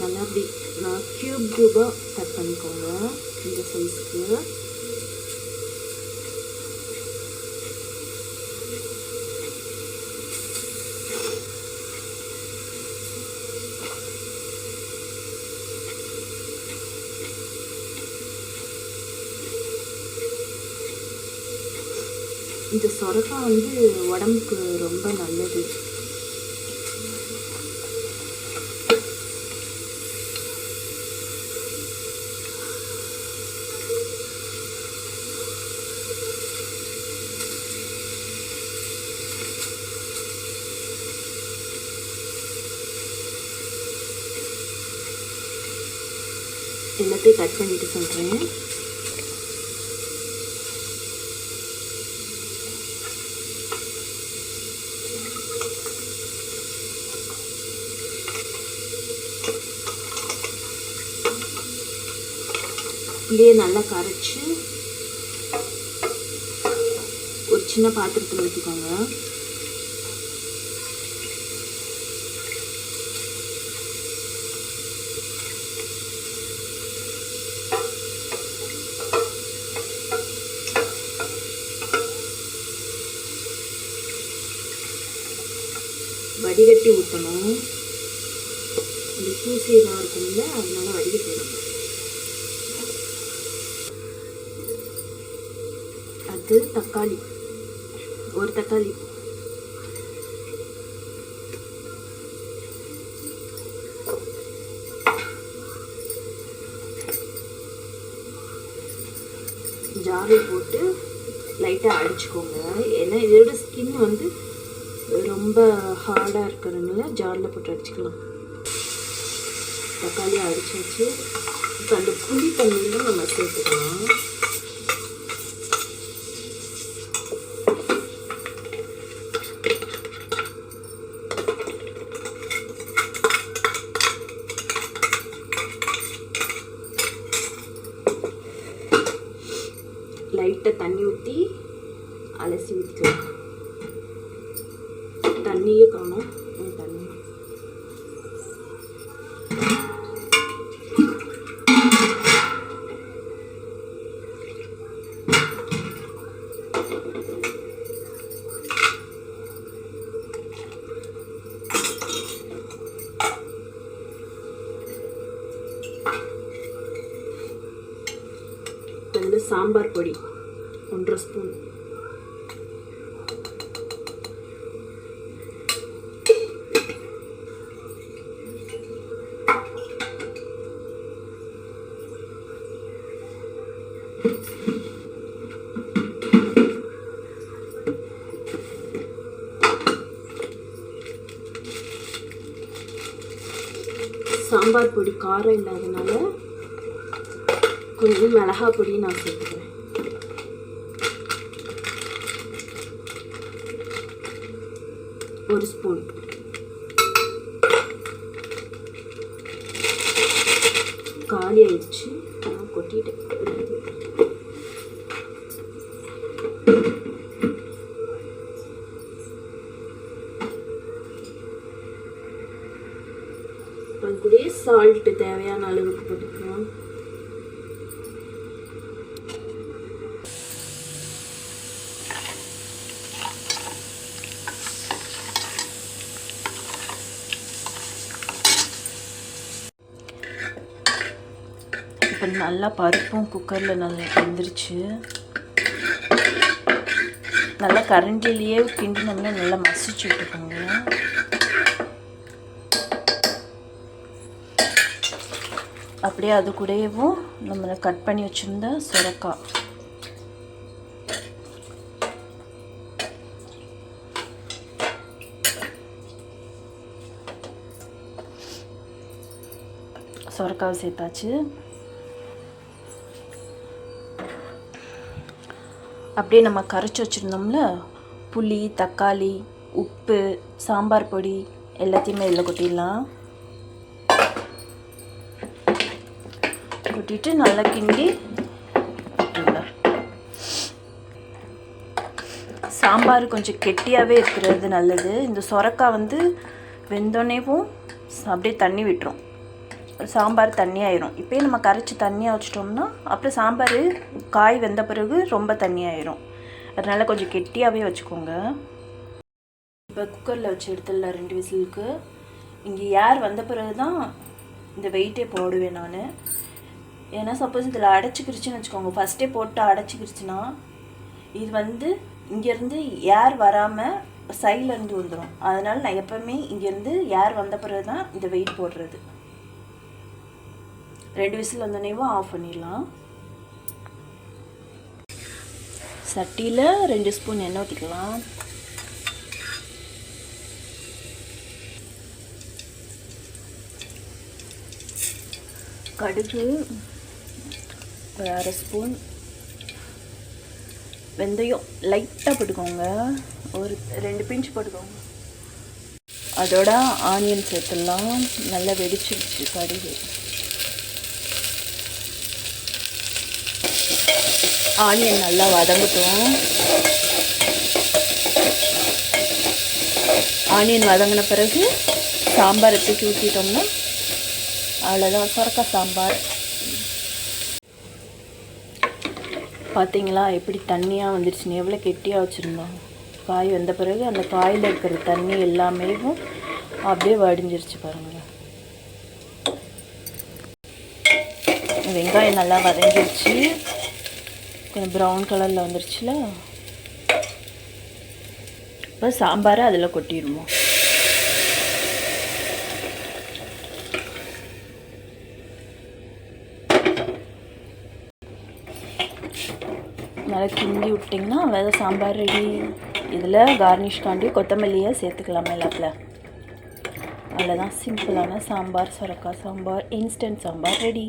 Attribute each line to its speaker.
Speaker 1: நல்லா அப்படி நான் க்யூப் க்யூபாக கட் பண்ணிக்கோங்க. இந்த சைஸ்க்கு இந்த சொரக்காய் வந்து உடம்புக்கு ரொம்ப நல்லது. எல்லாத்தையும் கட் பண்ணிட்டு சொல்கிறேன் புளியை நல்லா கரைச்சி ஒரு சின்ன பாத்திரத்தில் ஊற்றிக்கோங்க வடிகட்டி ஊற்றணும் அந்த தூசியெல்லாம் இருக்கும்ல அதனால வடிகட்டிடணும் அது தக்காளி. ஒரு தக்காளி. ஜாரில் போட்டு லைட்டாக அடிச்சுக்கோங்க. ஏன்னா இதோட ஸ்கின் வந்து ரொம்ப ஹார்டாக இருக்கிறதுனால ஜாரில் போட்டு அடிச்சுக்கலாம். தக்காளி அடிச்சாச்சு. இப்போ அந்த புளி தண்ணியில் நம்ம சேர்த்துக்கலாம் லைட்டாக தண்ணி ஊற்றி அலசி ஊற்றிக்கலாம் காணும் தண்ணி. வந்து சாம்பார் பொடி. ஒன்றரை ஸ்பூன். சாம்பார் பொடி காரம் இல்லாதனால கொஞ்சம் மிளகா பொடி நான் சேர்த்துக்கிறேன். ஒரு ஸ்பூன் காலி ஆயிடுச்சு. நான் கொட்டிட்டேன். கூடயே சால்ட்டு தேவையான அளவுக்கு போட்டுக்கலாம். இப்போ நல்லா பருப்பும் குக்கரில் நல்லா வெந்துருச்சு. நல்லா கரண்டிலேயே கிண்டினோம்னா நல்லா மசிச்சு விட்டுக்கோங்க. அப்படியே அது கூடயேவும் நம்ம கட் பண்ணி வச்சுருந்த சுரக்காய் சுரக்காவை சேர்த்தாச்சு. அப்படியே நம்ம கரைச்சி வச்சுருந்தோம்ல? புளி தக்காளி உப்பு சாம்பார் பொடி எல்லாத்தையுமே இதில் கொட்டிடலாம். கொட்டிட்டு நல்லா கிண்டி விட்டுடலாம் சாம்பார் கொஞ்சம் கெட்டியாகவே இருக்கிறது நல்லது. இந்த சொரக்காய் வந்து வெந்தோடனேவும் அப்படியே தண்ணி விட்டுரும். சாம்பார் தண்ணியாயிரும். இப்போயே நம்ம கரைச்சி தண்ணியாக வச்சிட்டோம்னா அப்புறம் சாம்பார் காய் வெந்த பிறகு ரொம்ப தண்ணியாயிரும். அதனால் கொஞ்சம் கெட்டியாகவே வச்சுக்கோங்க. இப்போ குக்கரில் வச்சு எடுத்துடலாம் ரெண்டு விசிலுக்கு. இங்கே ஏர் வந்த பிறகு தான் இந்த வெயிட்டே போடுவேன் நான். ஏன்னா சப்போஸ் இதில் அடைச்சிக்கிருச்சுன்னு வச்சுக்கோங்க. ஃபஸ்ட்டே போட்டு அடைச்சிக்கிருச்சுன்னா இது வந்து இங்கேருந்து ஏர் வராமல் சைட்லேருந்து வந்துடும் அதனால் நான் எப்போவுமே இங்கேருந்து ஏர் வந்த பிறகு தான் இந்த வெயிட் போடுறது. ரெண்டு விசில் வந்தோடனேவும் ஆஃப் பண்ணிடலாம். சட்டியில் ரெண்டு ஸ்பூன் எண்ணெய் ஊற்றிக்கலாம் கடுகு ஒரு அரை ஸ்பூன். வெந்தயம் லைட்டாக போட்டுக்கோங்க. ஒரு ரெண்டு பிஞ்ச் போட்டுக்கோங்க. அதோட ஆனியன் சேர்த்துடலாம். நல்லா வெடிச்சிருச்சு கடுகு. ஆனியன் நல்லா வதங்கட்டும். ஆனியன் வதங்கின பிறகு சாம்பாரை தூக்கி ஊற்றிட்டோம்னா அவ்வளோதான் சொரக்காய் சாம்பார். பார்த்தீங்களா எப்படி தண்ணியாக வந்துடுச்சுன்னு எவ்வளோ கெட்டியாக வச்சுருந்தோம். காய் வந்த பிறகு அந்த காயில் இருக்கிற தண்ணி எல்லாமே அப்படியே வடிஞ்சிருச்சு பாருங்கள் வெங்காயம் நல்லா வதங்கிருச்சு. கொஞ்சம் ப்ரௌன் கலரில் வந்துருச்சுல? இப்போ சாம்பாரை அதில் கொட்டிடுவோம் நல்லா கிண்டி விட்டிங்கன்னா வேறு சாம்பார் ரெடி இதில் கார்னிஷ்காண்டி கொத்தமல்லியை எல்லாத்தில்? அதில் அவ்வளோதான் சிம்பிளான சாம்பார் சுரக்கா சாம்பார் இன்ஸ்டன்ட் சாம்பார் ரெடி